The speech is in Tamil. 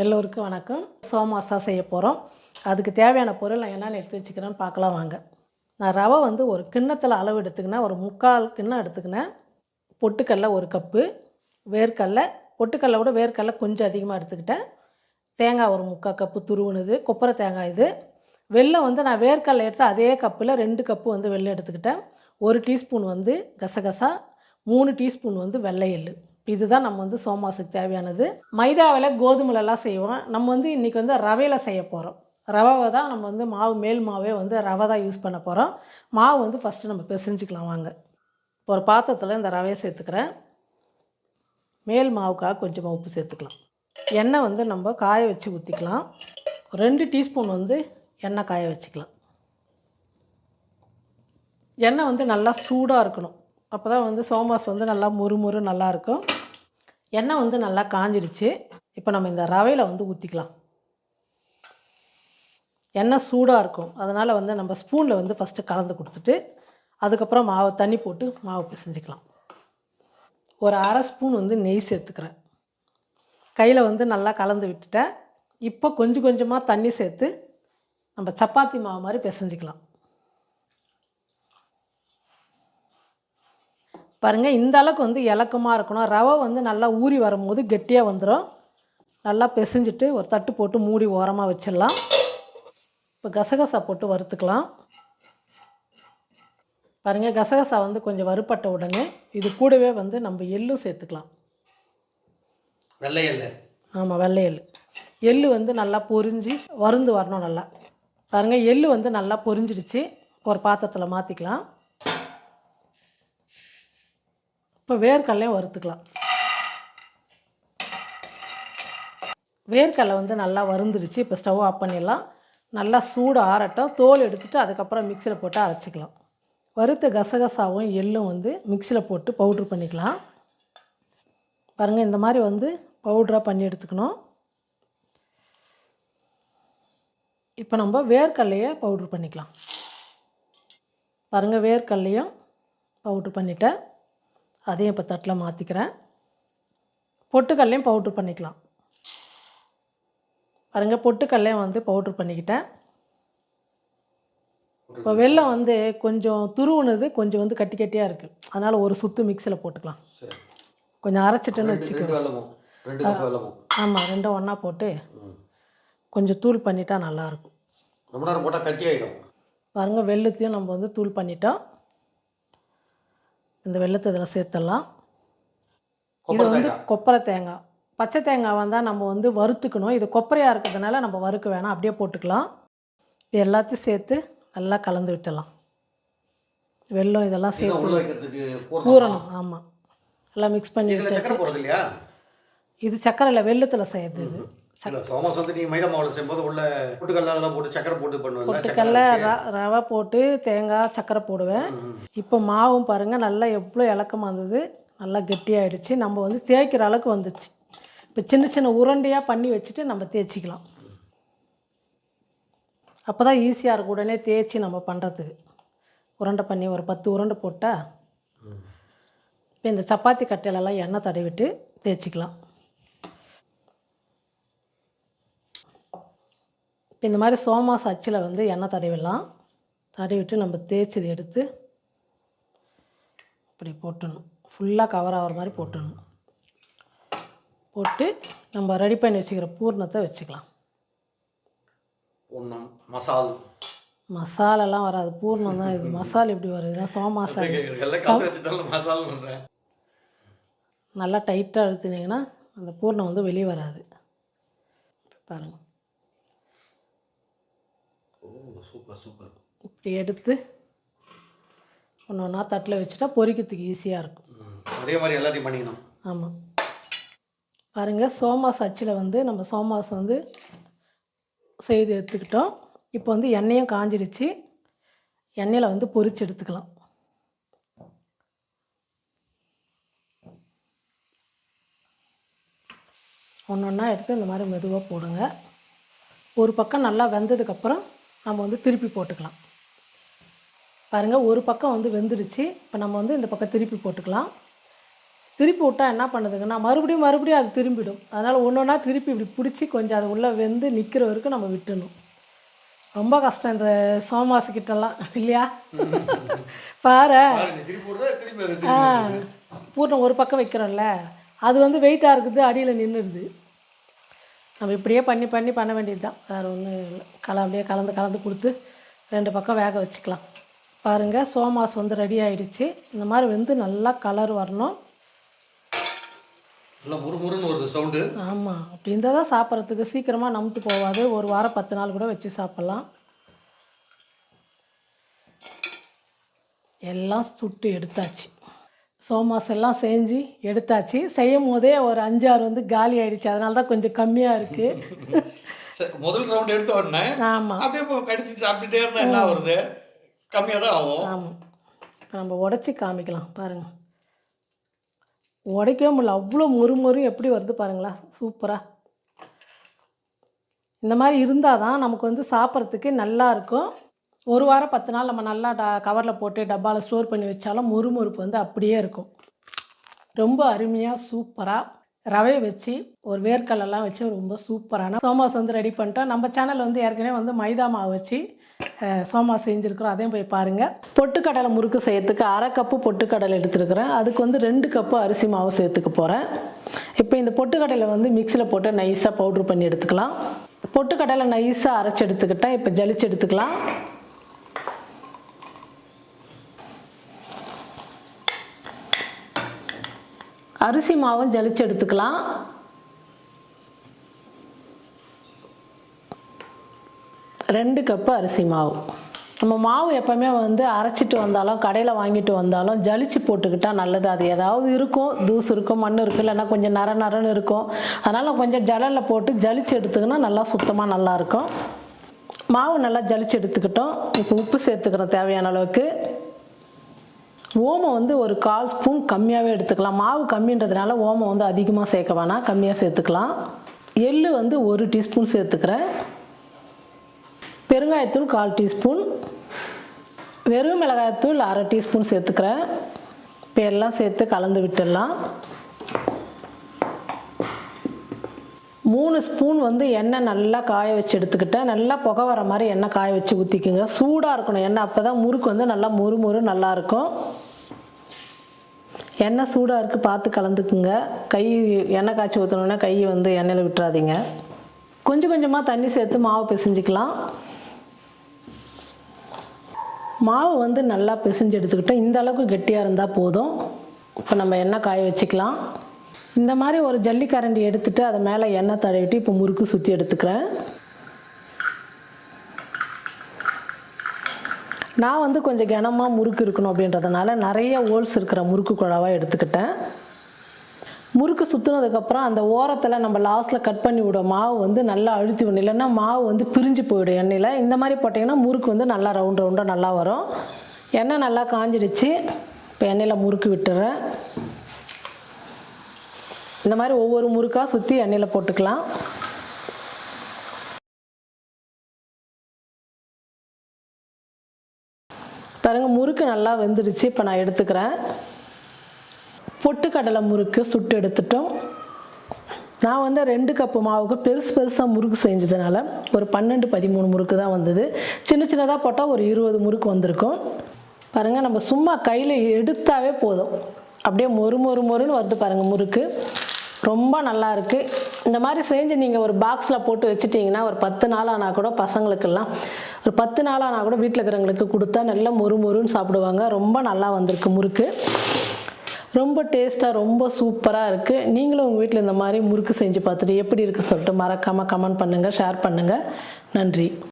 எல்லோருக்கும் வணக்கம். சோமாசா செய்ய போகிறோம் அதுக்கு தேவையான பொருள் நான் என்னென்ன எடுத்து வச்சுக்கிறேன்னு பார்க்கலாம் வாங்க. நான் ரவை வந்து ஒரு கிண்ணத்தில் அளவு எடுத்துக்கினேன். ஒரு முக்கால் கிண்ணம் எடுத்துக்கினேன். பொட்டுக்கடலை ஒரு கப்பு. வேர்க்கடலை பொட்டுக்கடலை விட வேர்க்கடலை கொஞ்சம் அதிகமாக எடுத்துக்கிட்டேன். தேங்காய் ஒரு முக்கால் கப்பு துருவுனுது. கொப்பரை தேங்காய் இது. வெள்ளம் வந்து நான் வேர்க்கடலை எடுத்து அதே கப்பில் ரெண்டு கப்பு வந்து வெள்ளம் எடுத்துக்கிட்டேன். ஒரு டீஸ்பூன் வந்து கசகசா. மூணு டீஸ்பூன் வந்து வெள்ளை எள்ளு இதுதான் நம்ம வந்து சோமாசுக்கு தேவையானது. மைதாவில் கோதுமைலலாம் செய்வோம். நம்ம வந்து இன்றைக்கி வந்து ரவையில் செய்ய போகிறோம் ரவை தான் நம்ம வந்து மாவு மேல் மாவே வந்து ரவை தான் யூஸ் பண்ண போகிறோம் மாவு வந்து ஃபஸ்ட்டு நம்ம பிசைஞ்சிக்கலாம் வாங்க. இப்போ ஒரு பாத்திரத்தில் இந்த ரவையை சேர்த்துக்கிறேன். மேல் மாவுக்காக கொஞ்சமாக உப்பு சேர்த்துக்கலாம். எண்ணெய் வந்து நம்ம காய வச்சு ஊற்றிக்கலாம் ரெண்டு டீஸ்பூன் வந்து எண்ணெய் காய வச்சுக்கலாம். எண்ணெய் வந்து நல்லா சூடாக இருக்கணும். அப்போ தான் வந்து சோமாஸ் வந்து நல்லா மொறு மொறு நல்லாயிருக்கும் எண்ணெய் வந்து நல்லா காஞ்சிடுச்சு. இப்போ நம்ம இந்த ரவையில் வந்து ஊற்றிக்கலாம் எண்ணெய் சூடாக இருக்கும். அதனால் வந்து நம்ம ஸ்பூனில் வந்து ஃபஸ்ட்டு கலந்து கொடுத்துட்டு அதுக்கப்புறம் மாவு தண்ணி போட்டு மாவு பிசைஞ்சிக்கலாம். ஒரு அரை ஸ்பூன் வந்து நெய் சேர்த்துக்கிறேன். கையில் வந்து நல்லா கலந்து விட்டுட்டேன். இப்போ கொஞ்சம் கொஞ்சமாக தண்ணி சேர்த்து நம்ம சப்பாத்தி மாவு மாதிரி பிசைஞ்சிக்கலாம். பாருங்கள் இந்த அளவுக்கு வந்து இலக்கமாக இருக்கணும். ரவை வந்து நல்லா ஊறி வரும்போது கெட்டியாக வந்துடும் நல்லா பிசைஞ்சிட்டு ஒரு தட்டு போட்டு மூடி ஓரமாக வச்சிடலாம். இப்போ கசகசா போட்டு வறுத்துக்கலாம். பாருங்கள் கசகசா வந்து கொஞ்சம் வறுப்பட்ட உடனே இது கூடவே வந்து நம்ம எள்ளும் சேர்த்துக்கலாம். வெள்ளை எள்ளு ஆமாம் வெள்ளை எள்ளு எள்ளு வந்து நல்லா பொரிஞ்சு வருந்து வரணும் நல்லா. பாருங்கள் எள்ளு வந்து நல்லா பொரிஞ்சிடுச்சு. ஒரு பாத்திரத்தில் மாற்றிக்கலாம் இப்போ வேர்க்கடலையும் வறுத்துக்கலாம். வேர்க்கடலை வந்து நல்லா வறுந்துருச்சு இப்போ ஸ்டவ் ஆஃப் பண்ணிடலாம். நல்லா சூடு ஆறட்டும். தோல் எடுத்துகிட்டு அதுக்கப்புறம் மிக்சியில் போட்டு அரைச்சிக்கலாம். வறுத்த கசகசாவும் எள்ளும் வந்து மிக்சியில் போட்டு பவுட்ரு பண்ணிக்கலாம். பாருங்கள் இந்த மாதிரி வந்து பவுட்ராக பண்ணி எடுத்துக்கணும். இப்போ நம்ம வேர்க்கடலையை பவுட்ரு பண்ணிக்கலாம். பாருங்கள் வேர்க்கடலையும் பவுட்ரு பண்ணிட்டேன். அதையும் இப்போ தட்டில் மாற்றிக்கிறேன் பொட்டுக்கல்லையும் பவுட்ரு பண்ணிக்கலாம். பாருங்கள் பொட்டுக்கல்லையும் வந்து பவுட்ரு பண்ணிக்கிட்டேன். இப்போ வெல்லம் வந்து கொஞ்சம் துருவுனது கொஞ்சம் வந்து கட்டி கட்டியாக இருக்குது அதனால் ஒரு சுத்து மிக்சியில் போட்டுக்கலாம். கொஞ்சம் அரைச்சிட்டுன்னு ரெண்டு வச்சுக்கோ. ரெண்டு வெள்ளமும் ரெண்டு கப் வெள்ளமும் ஆமாம் ரெண்டும் ஒன்றா போட்டு. கொஞ்சம் தூள் பண்ணிட்டா நல்லாயிருக்கும் ரொம்ப நேரம் போட்டால் கட்டி ஆகிடும் பாருங்கள் வெள்ளத்தையும் நம்ம வந்து தூள் பண்ணிட்டோம். இந்த வெள்ளத்தை இதில் சேர்த்துடலாம். இது வந்து கொப்பரை தேங்காய். பச்சை தேங்காய் வந்தால் நம்ம வந்து வறுத்துக்கணும். இது கொப்பரையாக இருக்கிறதுனால நம்ம வறுக்க வேணாம். அப்படியே போட்டுக்கலாம். இது எல்லாத்தையும் சேர்த்து நல்லா கலந்து விட்டுடலாம். வெல்லம் இதெல்லாம் சேர்த்து பூரணம்? ஆமாம் எல்லாம் மிக்ஸ் பண்ணி வச்சாச்சு. சக்கரை இது சக்கரையில் வெள்ளத்தில் செய்யறது இது. இல்லை சோமாஸ் வந்து நீ மைதா மாவில் செய்யும்போது உள்ள பொட்டுக்கல்ல அதெல்லாம் போட்டு சக்கரை போட்டு பண்ணுவல பொட்டுக்கல்ல ரவை போட்டு தேங்காய் சக்கரை போடுவேன். இப்போ மாவும் பாருங்கள் நல்லா எவ்வளோ இலக்கமாக இருந்தது. நல்லா கெட்டியாயிடுச்சு. நம்ம வந்து தேய்க்கிற அளவுக்கு வந்துச்சு இப்போ சின்ன சின்ன உருண்டையாக பண்ணி வச்சுட்டு நம்ம தேய்ச்சிக்கலாம். அப்போ தான் ஈஸியாக இருக்கும். உடனே தேய்ச்சி நம்ம பண்ணுறதுக்கு உருண்டை பண்ணி ஒரு பத்து உருண்டை போட்டால் இப்போ இந்த சப்பாத்தி கட்டையிலலாம் எண்ணெய் தடவிட்டு தேய்ச்சிக்கலாம். இப்போ இந்த மாதிரி சோமாஸ் அச்சில் வந்து எண்ணெய் தடவிடலாம். தடவிட்டு நம்ம தேய்ச்சது எடுத்து இப்படி போட்டுடணும் ஃபுல்லாக கவர் ஆகிற மாதிரி போட்டுடணும் போட்டு நம்ம ரெடி பண்ணி வச்சுக்கிற பூர்ணத்தை வச்சுக்கலாம். மசால். மசாலாலாம் வராது. பூர்ணம் தான் இது. மசால் எப்படி வருதுன்னா சோமாசா நல்லா டைட்டாக அழுத்துனீங்கன்னா அந்த பூர்ணம் வந்து வெளியே வராது. பாருங்கள் சூப்பர் சூப்பர் இப்படி எடுத்து ஒன்று ஒன்றா தட்டில் வச்சுட்டா பொரிக்கிறதுக்கு ஈஸியாக இருக்கும். அதே மாதிரி எல்லாத்தையும் பண்ணிக்கணும். ஆமாம் பாருங்கள் சோமாஸ் அச்சில் வந்து நம்ம சோமாஸ் வந்து செய்து எடுத்துக்கிட்டோம். இப்போ வந்து எண்ணெயும் காஞ்சிடுச்சு. எண்ணெயில் வந்து பொரிச்சு எடுத்துக்கலாம். ஒன்று ஒன்றா எடுத்து இந்த மாதிரி மெதுவாக போடுங்க. ஒரு பக்கம் நல்லா வெந்ததுக்கப்புறம் நம்ம வந்து திருப்பி போட்டுக்கலாம். பாருங்கள் ஒரு பக்கம் வந்து வெந்துடுச்சு. இப்போ நம்ம வந்து இந்த பக்கம் திருப்பி போட்டுக்கலாம். திருப்பி விட்டா என்ன பண்ணுதுங்கன்னா மறுபடியும் மறுபடியும் அது திரும்பிடும். அதனால் ஒன்று ஒன்றா திருப்பி இப்படி பிடிச்சி கொஞ்சம் அது உள்ளே வெந்து நிற்கிற வரைக்கும் நம்ம விட்டுணும் ரொம்ப கஷ்டம் இந்த சோமாசு கிட்டலாம் இல்லையா? பாரு. ஆ. பூர்ணம் ஒரு பக்கம் வைக்கிறோம்ல அது வந்து வெயிட்டாக இருக்குது அடியில் நின்றுடுது நம்ம இப்படியே பண்ணி பண்ணி பண்ண வேண்டியது தான் வேறு ஒன்றும் இல்லை. கல அப்படியே கலந்து கலந்து கொடுத்து ரெண்டு பக்கம் வேக வச்சுக்கலாம். பாருங்கள் சோமாஸ் வந்து ரெடி ஆயிடுச்சு. இந்த மாதிரி வந்து நல்லா கலர் வரணும். ஆமாம் அப்படி இருந்தால் தான் சாப்பிட்றதுக்கு சீக்கிரமாக நமுத்து போகாது. ஒரு வாரம் பத்து நாள் கூட வச்சு சாப்பிட்லாம். எல்லாம் சுட்டு எடுத்தாச்சு. சோமாஸ் எல்லாம் செஞ்சு எடுத்தாச்சு. செய்யும் போதே ஒரு அஞ்சாறு வந்து காலி ஆயிடுச்சு. அதனால தான் கொஞ்சம் கம்மியாக இருக்குது முதல் ரவுண்ட் எடுத்த உடனே ஆமாம் அப்படியே கடிச்சு சாப்பிட்டுட்டே இருந்தா என்ன வருது கம்மியாக தான் ஆகும். ஆமாம் இப்போ நம்ம உடச்சி காமிக்கலாம். பாருங்கள் உடைக்கவே முடியல. அவ்வளோ மொறு மொறு எப்படி வருது பாருங்களா? சூப்பராக இந்த மாதிரி இருந்தால் தான் நமக்கு வந்து சாப்பிட்றதுக்கு நல்லா இருக்கும். ஒரு வாரம் பத்து நாள் நம்ம நல்லா ட கவரில் போட்டு டப்பாவில் ஸ்டோர் பண்ணி வச்சாலும் முறுமுறுப்பு வந்து அப்படியே இருக்கும். ரொம்ப அருமையாக சூப்பராக ரவை வச்சு ஒரு வேர்க்கடலாம் வச்சு ரொம்ப சூப்பரான சோமாஸ் வந்து ரெடி பண்ணிட்டோம். நம்ம சேனல் வந்து ஏற்கனவே வந்து மைதா மாவு வச்சு சோமாஸ் செஞ்சுருக்குறோம். அதையும் போய் பாருங்கள் பொட்டுக்கடலை முறுக்கு செய்யறதுக்கு அரை கப்பு பொட்டுக்கடலை எடுத்துருக்குறேன். அதுக்கு வந்து ரெண்டு கப்பு அரிசி மாவு சேர்த்துக்க போகிறேன் இப்போ இந்த பொட்டுக்கடலை வந்து மிக்சியில் போட்டு நைஸாக பவுட்ரு பண்ணி எடுத்துக்கலாம். பொட்டுக்கடலை நைஸாக அரைச்சி எடுத்துக்கிட்டேன் இப்போ ஜலிச்சு எடுத்துக்கலாம். அரிசி மாவும் ஜலிச்சு எடுத்துக்கலாம். ரெண்டு கப்பு அரிசி மாவு. நம்ம மாவு எப்போவுமே வந்து அரைச்சிட்டு வந்தாலும் கடையில் வாங்கிட்டு வந்தாலும் ஜலிச்சு போட்டுக்கிட்டால் நல்லது. அது ஏதாவது இருக்கும். தூசு இருக்கும் மண் இருக்கும் இல்லைன்னா கொஞ்சம் நர நரன்னு இருக்கும். அதனால் கொஞ்சம் ஜலலில் போட்டு ஜலிச்சு எடுத்துக்கினா நல்லா சுத்தமாக நல்லாயிருக்கும் மாவு நல்லா ஜலிச்சு எடுத்துக்கிட்டோம். இப்போ உப்பு சேர்த்துக்கிறோம் தேவையான அளவுக்கு. ஓமம் வந்து ஒரு கால் ஸ்பூன் கம்மியாகவே எடுத்துக்கலாம். மாவு கம்மின்றதுனால ஓமம் வந்து அதிகமாக சேர்க்க வேணாம். கம்மியாக சேர்த்துக்கலாம். எள் வந்து ஒரு டீஸ்பூன் சேர்த்துக்கிறேன். பெருங்காயத்தூள் கால் டீஸ்பூன். வெறும் மிளகாயத்தூள் அரை டீஸ்பூன் சேர்த்துக்கிறேன். இப்போ எல்லாம் சேர்த்து கலந்து விட்டுடலாம். மூணு ஸ்பூன் வந்து எண்ணெய் நல்லா காய வச்சு எடுத்துக்கிட்டேன் நல்லா புகை வர மாதிரி எண்ணெய் காய வச்சு ஊற்றிக்குங்க சூடாக இருக்கணும். எண்ணெய் அப்போ தான் முறுக்கு வந்து நல்லா முறு முறு நல்லா இருக்கும். எண்ணெய் சூடாக இருக்குது பார்த்து கலந்துக்குங்க. கை எண்ணெய் காய்ச்சி ஊற்றணுன்னா கை வந்து எண்ணெயில் விட்டுறாதீங்க. கொஞ்சம் கொஞ்சமாக தண்ணி சேர்த்து மாவு பிசைஞ்சிக்கலாம். மாவு வந்து நல்லா பிசைஞ்சு எடுத்துக்கிட்டோம் இந்த அளவுக்கு கெட்டியாக இருந்தால் போதும். இப்போ நம்ம எண்ணெய் காய வச்சுக்கலாம். இந்த மாதிரி ஒரு ஜல்லிக்கரண்டி எடுத்துட்டு அதை மேலே எண்ணெய் தடவிட்டு இப்போ முறுக்கு சுற்றி எடுத்துக்கிறேன். நான் வந்து கொஞ்சம் கனமாக முறுக்கு இருக்கணும் அப்படின்றதுனால நிறைய ஓல்ஸ் இருக்கிற முறுக்கு குழாவாக எடுத்துக்கிட்டேன். முறுக்கு சுற்றுனதுக்கப்புறம் அந்த ஓரத்தில் நம்ம லாஸ்ட்டில் கட் பண்ணி விட மாவு வந்து நல்லா அழுத்தி விடணும். இல்லைன்னா மாவு வந்து பிரிஞ்சு போயிடும் எண்ணெயில். இந்த மாதிரி போட்டிங்கன்னா முறுக்கு வந்து நல்லா ரவுண்ட் ரவுண்டாக நல்லா வரும். எண்ணெய் நல்லா காஞ்சிடுச்சு. இப்போ எண்ணெயில் முறுக்கு விட்டுறேன். இந்த மாதிரி ஒவ்வொரு முறுக்காக சுற்றி எண்ணெயில் போட்டுக்கலாம். பாருங்க முறுக்கு நல்லா வெந்துடுச்சு. இப்போ நான் எடுத்துக்கிறேன். பொட்டுக்கடலை முறுக்கு சுட்டு எடுத்துட்டோம். நான் வந்து ரெண்டு கப்பு மாவுக்கு பெருசு பெருசாக முறுக்கு செஞ்சதுனால ஒரு பன்னெண்டு பதிமூணு முறுக்கு தான் வந்தது. சின்ன சின்னதாக போட்டால் ஒரு இருபது முறுக்கு வந்திருக்கும். பாருங்கள் நம்ம சும்மா கையில் எடுத்தாவே போதும். அப்படியே மொறு மொறு மொறுன்னு வருது பாருங்கள் முறுக்கு. ரொம்ப நல்லா இருக்குது இந்த மாதிரி செஞ்சு நீங்கள் ஒரு பாக்ஸில் போட்டு வச்சுட்டிங்கன்னா ஒரு பத்து நாள் ஆனால் கூட பசங்களுக்கெல்லாம் ஒரு பத்து நாள் ஆனால் கூட வீட்டில் இருக்கிறவங்களுக்கு கொடுத்தா நல்லா மொறு மொறுன்னு சாப்பிடுவாங்க. ரொம்ப நல்லா வந்திருக்கு முறுக்கு. ரொம்ப டேஸ்ட்டாக ரொம்ப சூப்பராக இருக்குது நீங்களும் உங்கள் வீட்டில் இந்த மாதிரி முறுக்கு செஞ்சு பார்த்துட்டு எப்படி இருக்குன்னு சொல்லிட்டு மறக்காமல் கமெண்ட் பண்ணுங்கள் ஷேர் பண்ணுங்கள் நன்றி.